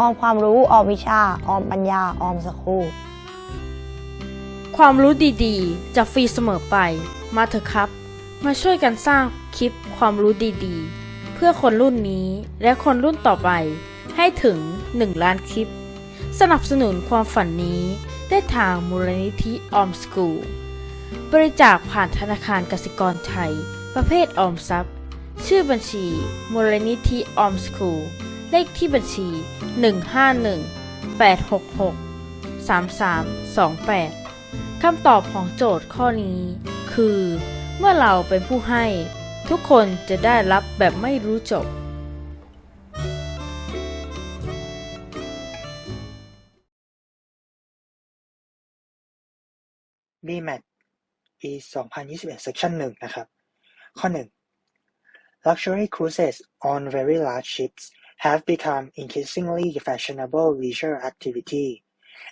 ออมความรู้ออมวิชาออมปัญญาออมสคูลความรู้ดีๆ จะฟรีเสมอไป มาเถอะครับ มาช่วยกันสร้างคลิปความรู้ดีๆ เพื่อคนรุ่นนี้และคนรุ่นต่อไป ให้ถึง 1 ล้านคลิป สนับสนุนความฝันนี้ได้ทางมูลนิธิออมสกูลบริจาคผ่านธนาคารกสิกรไทย ประเภทออมทรัพย์ ชื่อบัญชีมูลนิธิออมสกูล เลขที่บัญชี 151 866 3328 คำตอบของโจทย์ข้อนี้ คือ เมื่อเราเป็นผู้ให้ ทุกคนจะได้รับแบบไม่รู้จบ BMAT ปี2021 section 1 นะครับ ข้อ 1 Luxury cruises on very large ships have become increasingly fashionable leisure activity,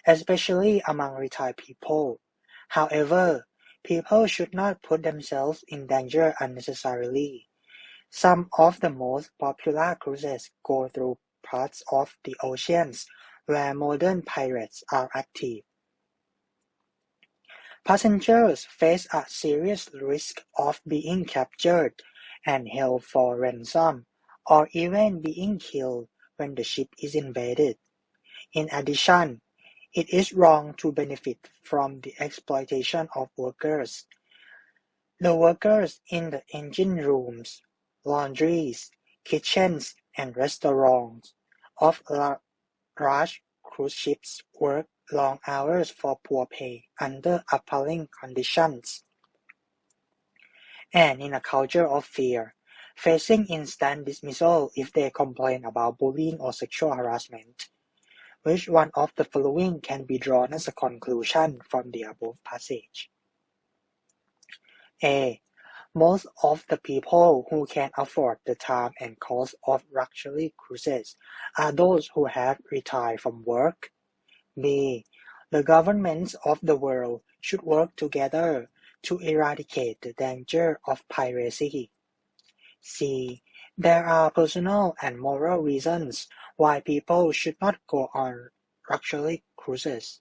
especially among retired people. However, people should not put themselves in danger unnecessarily. Some of the most popular cruises go through parts of the oceans where modern pirates are active. Passengers face a serious risk of being captured and held for ransom, or even being killed when the ship is invaded. In addition, it is wrong to benefit from the exploitation of workers. The workers in the engine rooms, laundries, kitchens, and restaurants of large cruise ships work long hours for poor pay under appalling conditions. And in a culture of fear, facing instant dismissal if they complain about bullying or sexual harassment. Which one of the following can be drawn as a conclusion from the above passage? A. Most of the people who can afford the time and cost of luxury cruises are those who have retired from work. B. The governments of the world should work together to eradicate the danger of piracy. C. There are personal and moral reasons why people should not go on luxury cruises.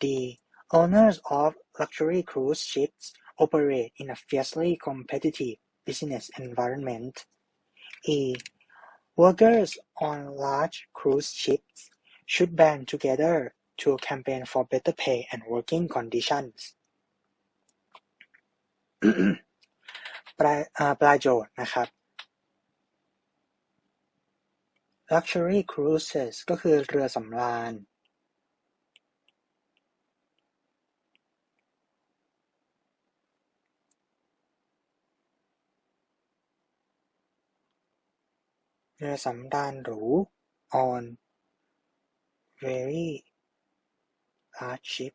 D. Owners of luxury cruise ships operate in a fiercely competitive business environment. E. Workers on large cruise ships should band together to campaign for better pay and working conditions ปลายอ่าปลายโจทย์นะครับ luxury cruises ก็คือเรือสำราญ เรือสำราญหรู on very large ship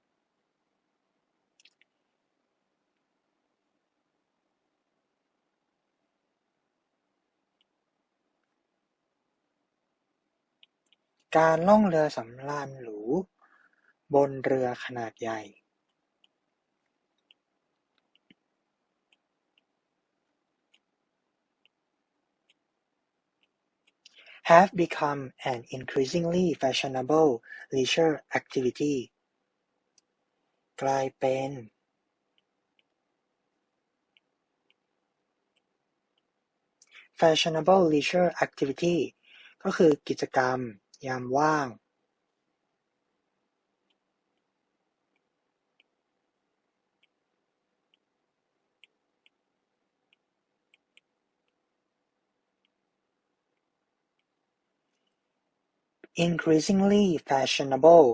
การล่องเรือสำราญหรูบนเรือขนาดใหญ่ have become an increasingly fashionable leisure activity กลายเป็น fashionable leisure activity ก็คือกิจกรรม ยามว่าง increasingly fashionable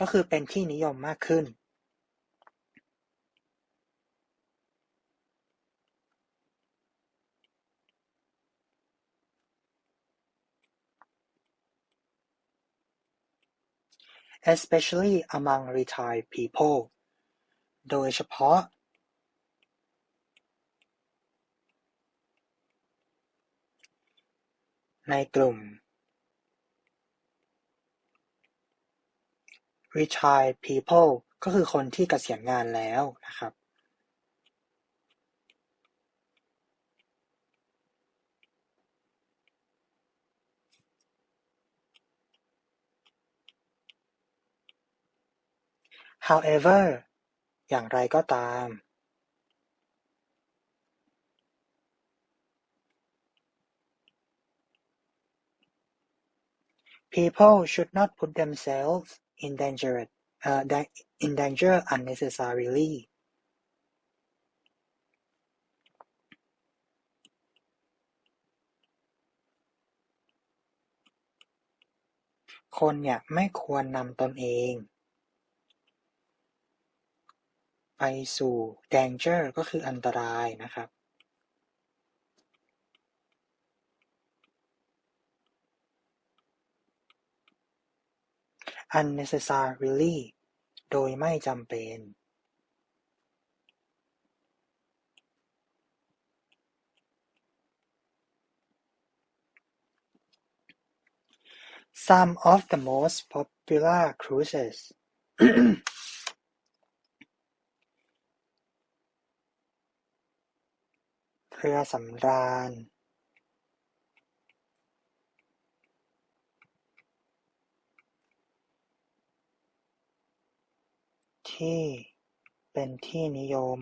ก็คือเป็นที่นิยมมากขึ้น especially among retired people โดยเฉพาะในกลุ่ม retired people ก็คือคนที่เกษียณงานแล้วนะครับ however อย่างไรก็ตาม People should not put themselves in danger, uh, in danger unnecessarily. คนเนี่ยไม่ควรนำตนเอง ไปสู่ danger ก็คืออันตรายนะครับ unnecessarily โดยไม่จำเป็น Some of the most popular cruises เรือสำราญที่เป็นที่นิยม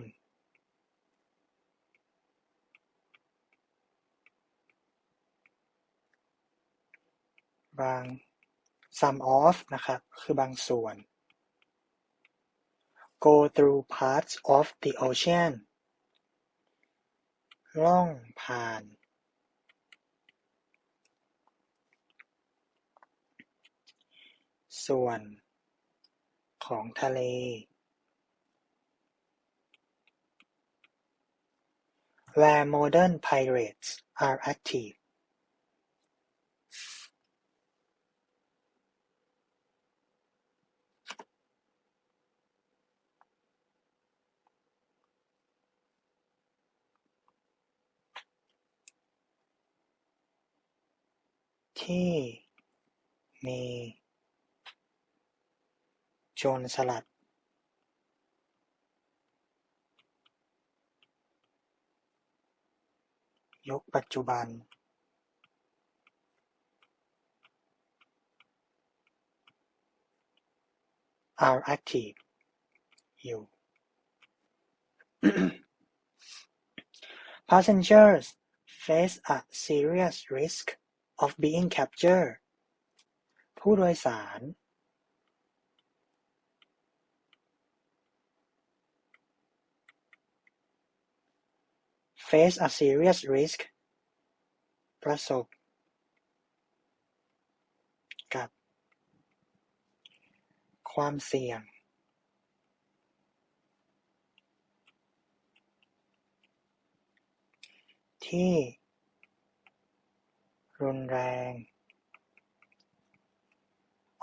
บาง some of นะครับ คือบางส่วน go through parts of the ocean ล่องผ่านส่วนของทะเล where modern pirates are active ที่มีโจรสลัดยุคปัจจุบัน are active อยู่ Passengers face a serious risk of being captured ผู้โดยสาร face a serious risk ประสบ กับ ความเสี่ยง ที่ รุนแรง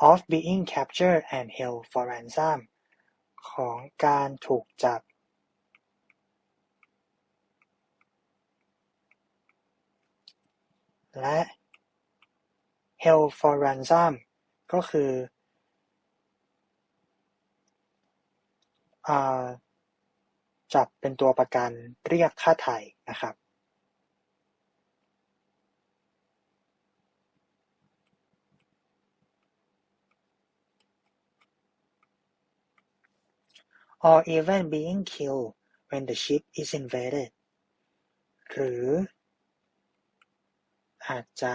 of being captured and held for ransom ของการถูกจับ และ held for ransom ก็คืออจับเป็นตัวประกันเรียกค่าไถ่นะครับ or even being killed when the ship is invaded หรือ อาจจะ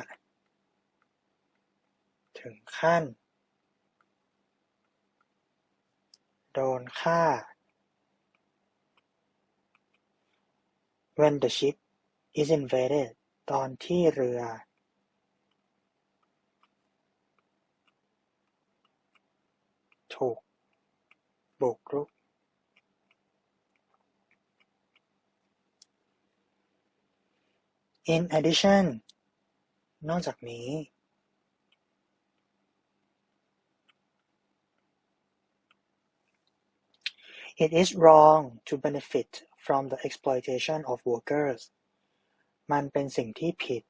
ถึงขั้น โดนฆ่า when the ship is invaded ตอนที่เรือ ถูกบุกรุก In addition นอกจากนี้ It is wrong to benefit from the exploitation of workers มันเป็นสิ่งที่ผิด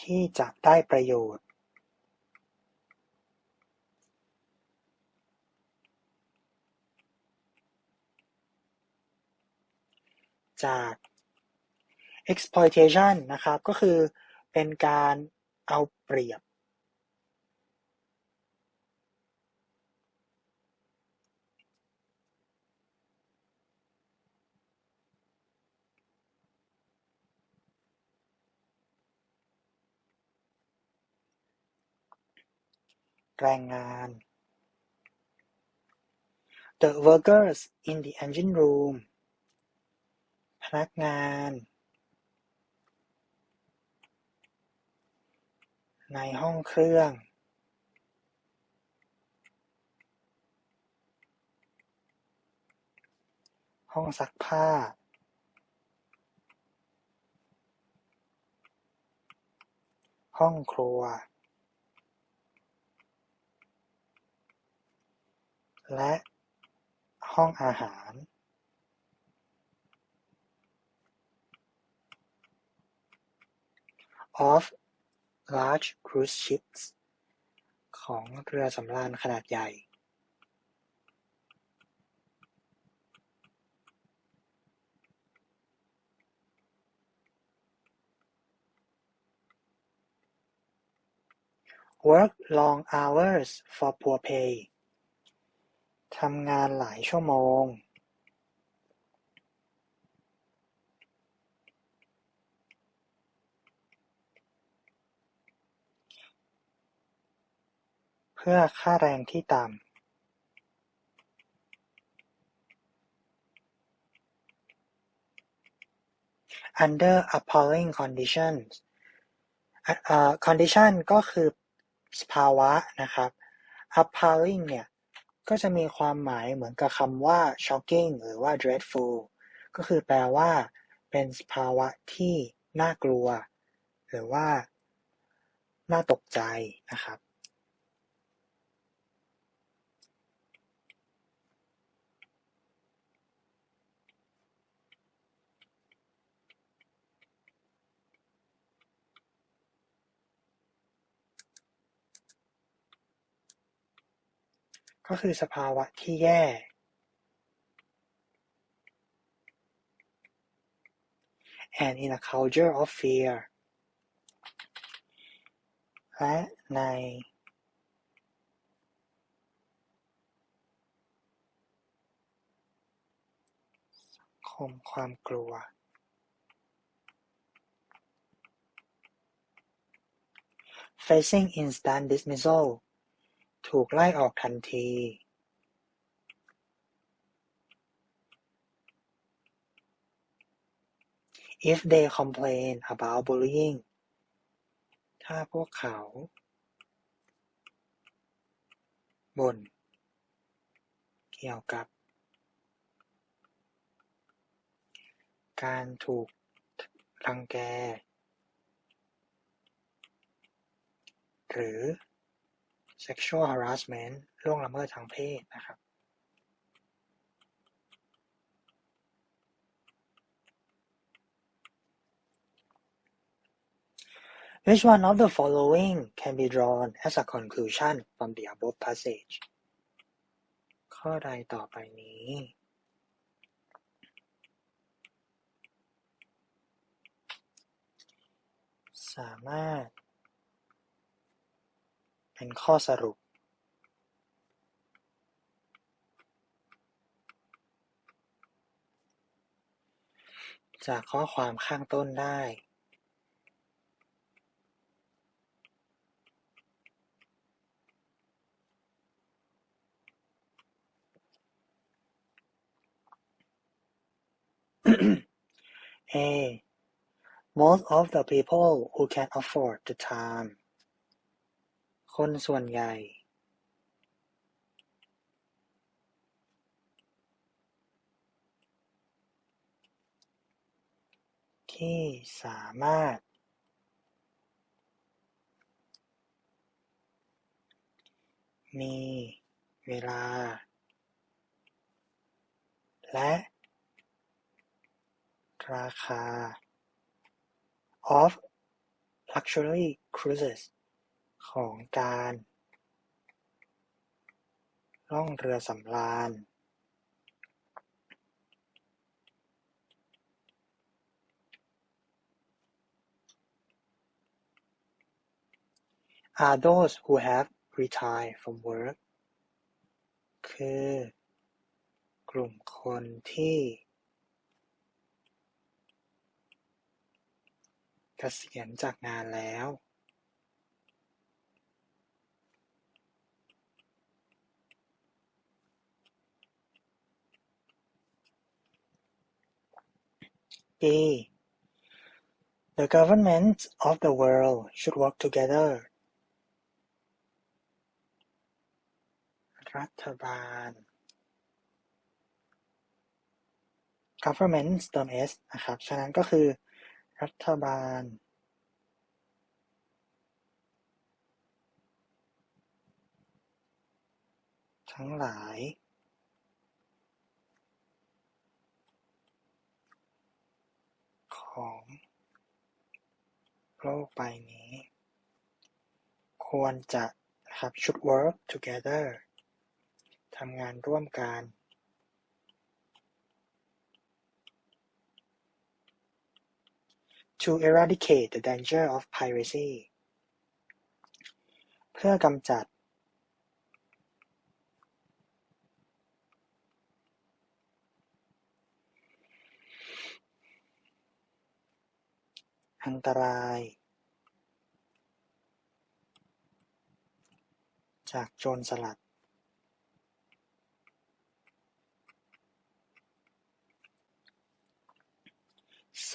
ที่จะได้ประโยชน์ จาก exploitation นะครับ ก็คือเป็นการเอาเปรียบ แรงงาน The workers in the engine room พนักงานในห้องเครื่อง ห้องซักผ้า ห้องครัว และห้องอาหาร of large cruise ships ของเรือสำราญขนาดใหญ่ work long hours for poor pay ทำงานหลายชั่วโมง พื่อค่าแรงที่ต่ำ under appalling conditions condition ก็คือสภาวะนะครับ appalling เนี่ย ก็จะมีความหมายเหมือนกับคำว่า shocking หรือว่า dreadful ก็คือแปลว่า เป็นสภาวะที่น่ากลัว หรือว่า น่าตกใจนะครับ ก็คือสภาวะที่แย่ and in a culture of fear และในสังคมความกลัว facing instant dismissal ถูกไล่ออกทันที if they complain about bullying ถ้าพวกเขาบ่นเกี่ยวกับ การถูกรังแก หรือ sexual harassment ล่วงละเมิดทางเพศนะครับ Which one of the following can be drawn as a conclusion from the above passage ข้อใดต่อไปนี้สามารถ เป็นข้อสรุปจากข้อความข้างต้นได้ A. Most of the people who can afford the time คนส่วนใหญ่ที่สามารถมีเวลา และราคา of luxury cruises ของการล่องเรือสำราญ are those who have retired from work คือกลุ่มคนที่เกษียณจากงานแล้ว B. The governments of the world should work together. รัฐบาล governments เติม s นะครับ ฉะนั้นก็คือ รัฐบาล ทั้งหลาย ของ โลกใบนี้ ควรจะนะครับ should work together ทำงานร่วมกัน to eradicate the danger of piracy เพื่อกำจัด อันตรายจากโจรสลัด C.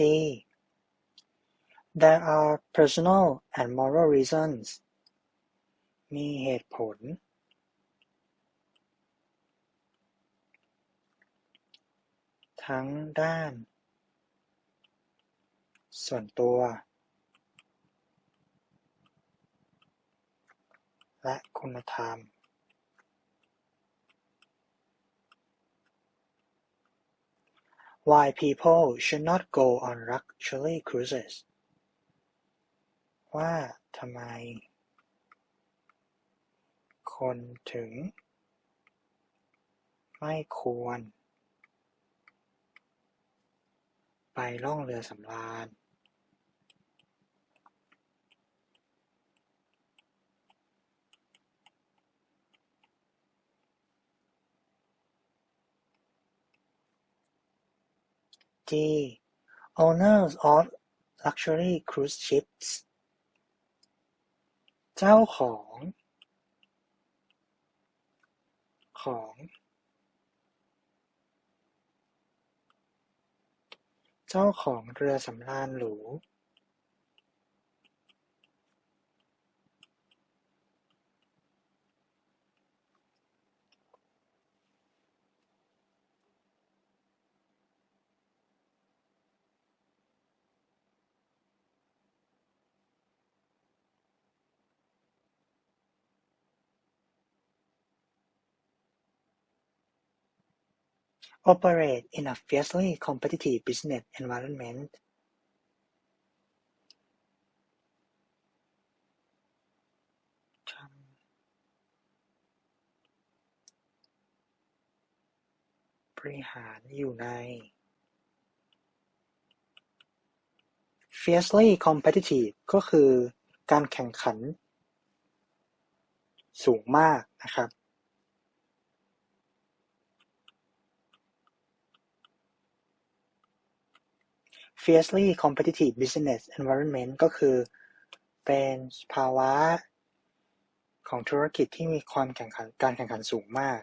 There are personal and moral reasons มีเหตุผล ทั้งด้าน ส่วนตัว และคุณธรรม why people should not go on luxury cruises ว่าทำไม คนถึง ไม่ควร ไปล่องเรือสำราญ D. Owners of luxury cruise ships เจ้าของ ของ เจ้าของเรือสำราญหรู operate in a fiercely competitive business environment ทำบริหารอยู่ใน fiercely competitive ก็คือการแข่งขันสูงมากนะครับ fiercely competitive business environment ก็คือเป็นภาวะของธุรกิจที่มีความแข่งขันการแข่งขันสูงมาก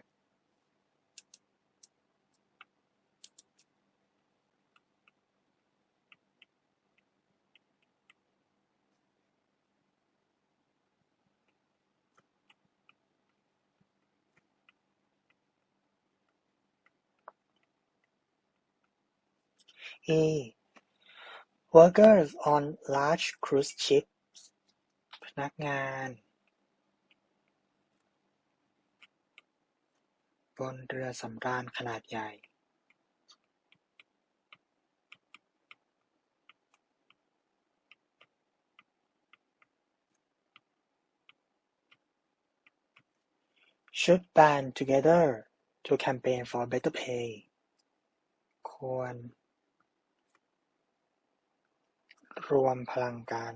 A. Workers on large cruise ships พนักงาน บนเรือสำราญขนาดใหญ่ should band together to campaign for better pay ควร รวมพลังการ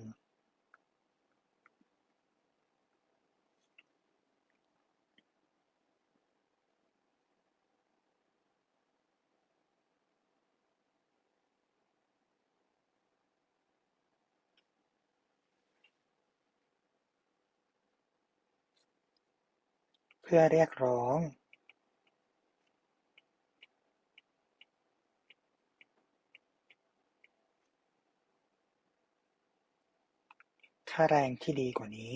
เพื่อเรียกร้อง ค่าแรงที่ดีกว่านี้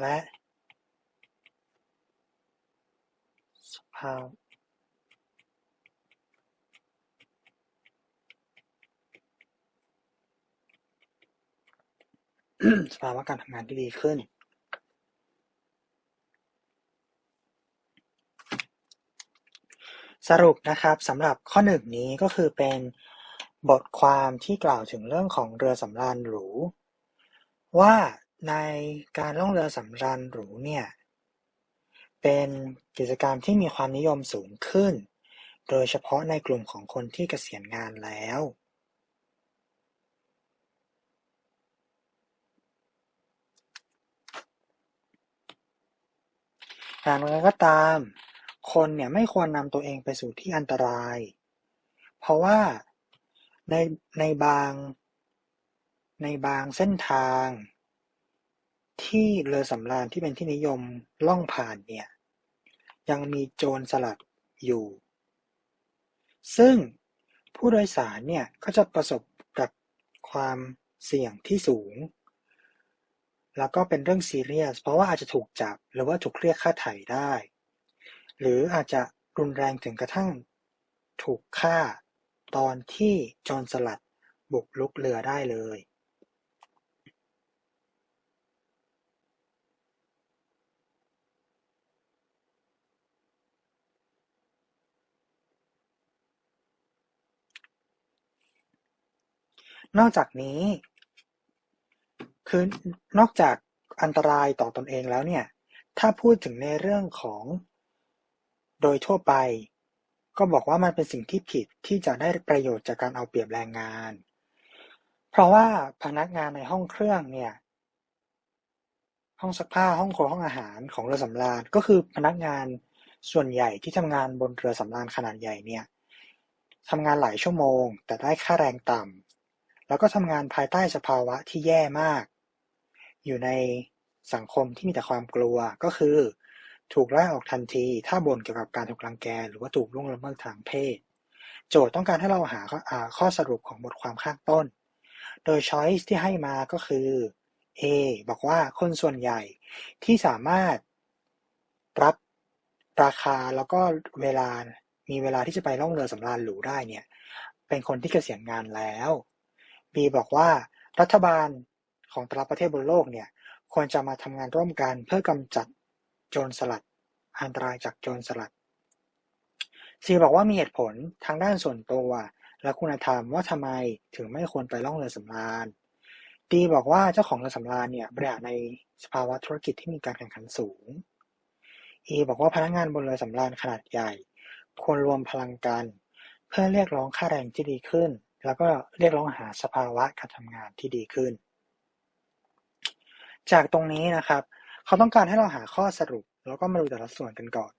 และ สภาพสภาวะการทำงานที่ดีขึ้น สรุปนะครับสำหรับข้อหนึ่งนี้ก็คือเป็นบทความที่กล่าวถึงเรื่องของเรือสำราญหรู ว่าในการล่องเรือสำราญหรูเนี่ยเป็นกิจกรรมที่มีความนิยมสูงขึ้น โดยเฉพาะในกลุ่มของคนที่เกษียณงานแล้ว อย่างไรก็ตาม คนเนี่ยไม่ควรนำตัวเองไปสู่ที่อันตราย เพราะว่าในในบาง ในบางเส้นทาง ที่เรือสำราญที่เป็นที่นิยมล่องผ่านเนี่ย ยังมีโจรสลัดอยู่ ซึ่งผู้โดยสารเนี่ยก็จะประสบกับความเสี่ยงที่สูง แล้วก็เป็นเรื่องซีเรียส เพราะว่าอาจจะถูกจับหรือว่าถูกเรียกค่าไถ่ได้ หรืออาจจะรุนแรงถึงกระทั่ง ถูกฆ่าตอนที่โจรสลัดบุกรุกเรือได้เลย นอกจากนี้ คือนอกจากอันตรายต่อตนเองแล้วเนี่ย ถ้าพูดถึงในเรื่องของ โดยทั่วไป ก็บอกว่ามันเป็นสิ่งที่ผิดที่จะได้ประโยชน์จากการเอาเปรียบแรงงาน เพราะว่าพนักงานในห้องเครื่องเนี่ย ห้องซักผ้าห้องครัวห้องอาหารของเรือสำราญก็คือพนักงานส่วนใหญ่ที่ทำงานบนเรือสำราญขนาดใหญ่เนี่ยทำงานหลายชั่วโมง แต่ได้ค่าแรงต่ำแล้วก็ทำงานภายใต้สภาวะที่แย่มาก อยู่ในสังคมที่มีแต่ความกลัวก็คือ ถูกไล่ออกทันทีถ้าบ่นเกี่ยวกับการถูกรังแก หรือว่าถูกล่วงละเมิดทางเพศ โจทย์ต้องการให้เราหาข้ออ่าข้อสรุปของบทความข้างต้น โดย choice ที่ให้มาก็คือ A บอกว่าคนส่วนใหญ่ที่สามารถรับราคาแล้วก็เวลา มีเวลาที่จะไปล่องเรือสำราญหรูได้เนี่ย เป็นคนที่เกษียณงานแล้ว B บอกว่ารัฐบาลของแต่ละประเทศบนโลกเนี่ยควรจะมาทำงานร่วมกันเพื่อกำจัด โจรสลัด อันตรายจากโจรสลัด C บอกว่ามีเหตุผลทางด้านส่วนตัว และคุณธรรมว่าทำไมถึงไม่ควรไปล่องเรือสำราญ D บอกว่าเจ้าของเรือสำราญเนี่ยบริหารในสภาวะธุรกิจที่มีการแข่งขันสูง E บอกว่าพนักงานบนเรือสำราญขนาดใหญ่ ควรรวมพลังกัน เพื่อเรียกร้องค่าแรงที่ดีขึ้น แล้วก็เรียกร้องหาสภาวะการทำงานที่ดีขึ้น จากตรงนี้นะครับ เขาต้องการให้เราหาข้อสรุป แล้วก็มาดูแต่ละส่วนกันก่อน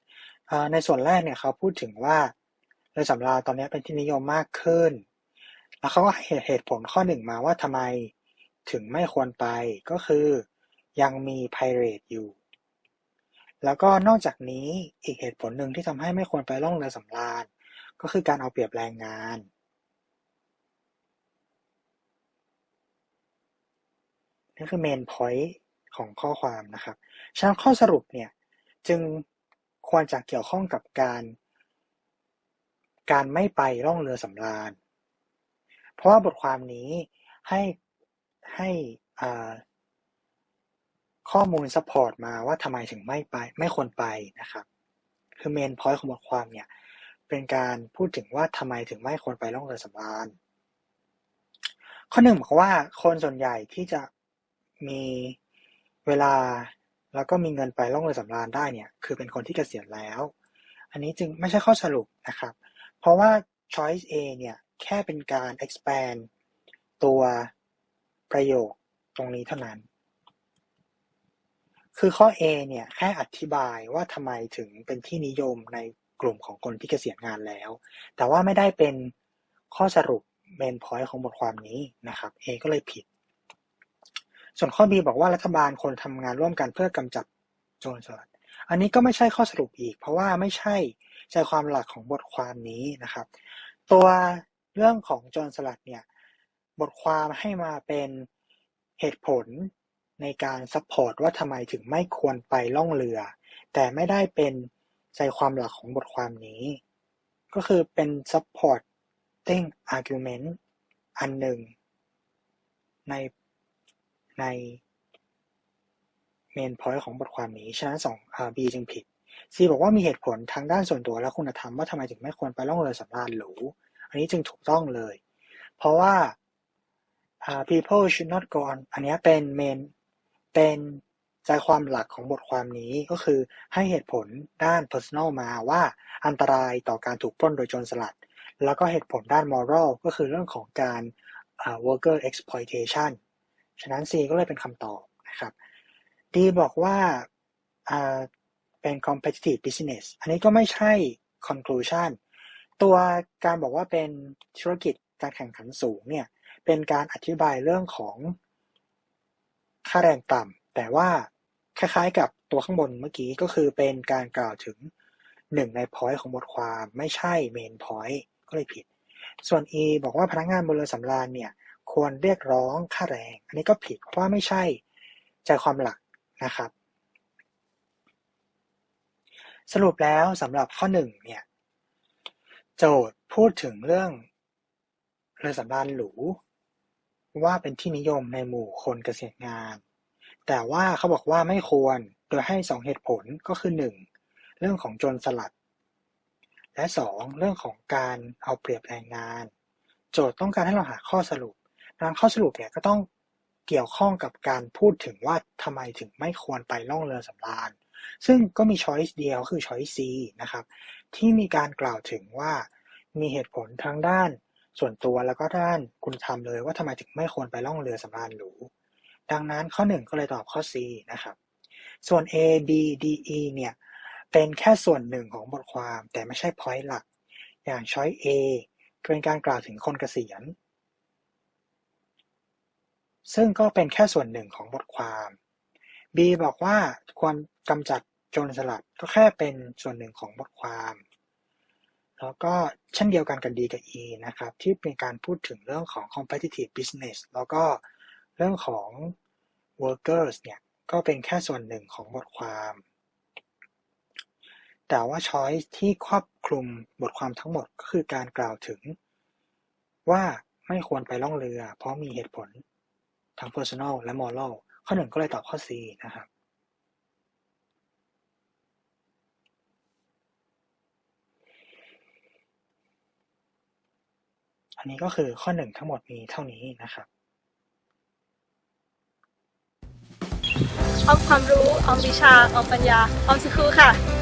อในส่วนแรกเนี่ยเขาพูดถึงว่าเรือสำราญตอนนี้เป็นที่นิยมมากขึ้น แล้วเขาก็ให้เหตุผลข้อหนึ่งมาว่าทำไมถึงไม่ควรไปก็คือยังมีไพเรตอยู่ แล้วก็นอกจากนี้อีกเหตุผลหนึ่งที่ทำให้ไม่ควรไปล่องเรือสำราญก็คือการเอาเปรียบแรงงาน นี่คือเมนพอยต์ ของข้อความนะครับฉะนั้นข้อสรุปเนี่ยจึงควรจะเกี่ยวข้องกับการ การไม่ไปล่องเรือสำราญ เพราะว่าบทความนี้ให้ให้ข้อมูลซัพพอร์ตมาว่าทำไมถึงไม่ไปไม่ควรไปนะครับ คือเมนพอยต์ของบทความเนี่ยเป็นการพูดถึงว่าทำไมถึงไม่ควรไปล่องเรือสำราญข้อหนึ่งบอกว่าคนส่วนใหญ่ที่จะมี เวลาแล้วก็มีเงินไปล่องเรือสำราญได้เนี่ย คือเป็นคนที่เกษียณแล้ว อันนี้จึงไม่ใช่ข้อสรุปนะครับ เพราะว่า choice A เนี่ยแค่เป็นการ expand ตัวประโยคตรงนี้เท่านั้น คือข้อ A เนี่ยแค่อธิบายว่าทำไมถึงเป็นที่นิยมในกลุ่มของคนที่เกษียณงานแล้ว แต่ว่าไม่ได้เป็นข้อสรุปเมนพอยต์ของบทความนี้นะครับ A ก็เลยผิด ส่วนข้อ B บอกว่ารัฐบาลควรทำงานร่วมกันเพื่อกำจัดโจรสลัด อันนี้ก็ไม่ใช่ข้อสรุปอีก เพราะว่าไม่ใช่ใจความหลักของบทความนี้นะครับ ตัวเรื่องของโจรสลัดเนี่ยบทความให้มาเป็นเหตุผลในการซัพพอร์ตว่าทำไมถึงไม่ควรไปล่องเรือ แต่ไม่ได้เป็นใจความหลักของบทความนี้ ก็คือเป็น supporting argument อันหนึ่งใน ใน main point ของบทความนี้ ฉะนั้นสองอ่า B จึงผิด C บอกว่ามีเหตุผลทางด้านส่วนตัวและคุณธรรมว่าทำไมถึงไม่ควรไปล่องเรือสำราญหรู อันนี้จึงถูกต้องเลย เพราะว่าอ่า people should not go on อันนี้เป็น main เป็นใจความหลักของบทความนี้ก็คือให้เหตุผลด้าน personal มาว่าอันตรายต่อการถูกปล้นโดยโจรสลัด แล้วก็เหตุผลด้าน moral ก็คือเรื่องของการ worker exploitation ฉะนั้น C ก็เลยเป็นคำตอบนะครับ D บอกว่าเป็น competitive business อันนี้ก็ไม่ใช่ conclusion ตัวการบอกว่าเป็นธุรกิจการแข่งขันสูงเนี่ยเป็นการอธิบายเรื่องของค่าแรงต่ำแต่ว่าคล้ายๆกับตัวข้างบนเมื่อกี้ก็คือเป็นการกล่าวถึงหนึ่งใน point ของบทความไม่ใช่ main point ก็เลยผิด ส่วน E บอกว่าพนักงานบนเรือสำราญเนี่ย ควรเรียกร้องค่าแรง อันนี้ก็ผิดเพราะไม่ใช่ใจความหลักนะครับ สรุปแล้วสำหรับข้อหนึ่งเนี่ยโจทย์พูดถึงเรื่องเรือสำราญหรูว่าเป็นที่นิยมในหมู่คนเกษียณงาน แต่ว่าเขาบอกว่าไม่ควรโดยให้สองเหตุผลก็คือหนึ่งเรื่องของโจรสลัด และสองเรื่องของการเอาเปรียบแรงงาน โจทย์ต้องการให้เราหาข้อสรุป ดังข้อสรุปเนี่ยก็ต้องเกี่ยวข้องกับการพูดถึงว่าทำไมถึงไม่ควรไปล่องเรือสำราญ ซึ่งก็มีช้อยส์เดียวคือช้อยส์ C นะครับ ที่มีการกล่าวถึงว่ามีเหตุผลทางด้านส่วนตัวแล้วก็ด้านคุณธรรมเลยว่าทำไมถึงไม่ควรไปล่องเรือสำราญหรูดังนั้นข้อหนึ่งก็เลยตอบข้อ C นะครับ ส่วน A B D E เนี่ย เป็นแค่ส่วนหนึ่งของบทความแต่ไม่ใช่ point หลัก อย่างช้อย A เป็นการกล่าวถึงคนเกษียณ ซึ่งก็เป็นแค่ส่วนหนึ่งของบทความ B บอกว่าควรกำจัดโจรสลัดก็แค่เป็นส่วนหนึ่งของบทความ แล้วก็เช่นเดียวกันกับ D กับ E นะครับ ที่เป็นการพูดถึงเรื่องของ competitive business แล้วก็เรื่องของ workers เนี่ย ก็เป็นแค่ส่วนหนึ่งของบทความ แต่ว่า choice ที่ครอบคลุมบทความทั้งหมดก็คือการกล่าวถึงว่าไม่ควรไปล่องเรือ เพราะมีเหตุผล ทั้ง personal และ moral ข้อหนึ่งก็เลยตอบข้อ C นะครับอันนี้ก็คือข้อหนึ่งทั้งหมดมีเท่านี้นะครับออมความรู้ออมวิชาออมปัญญาออมสครูค่ะ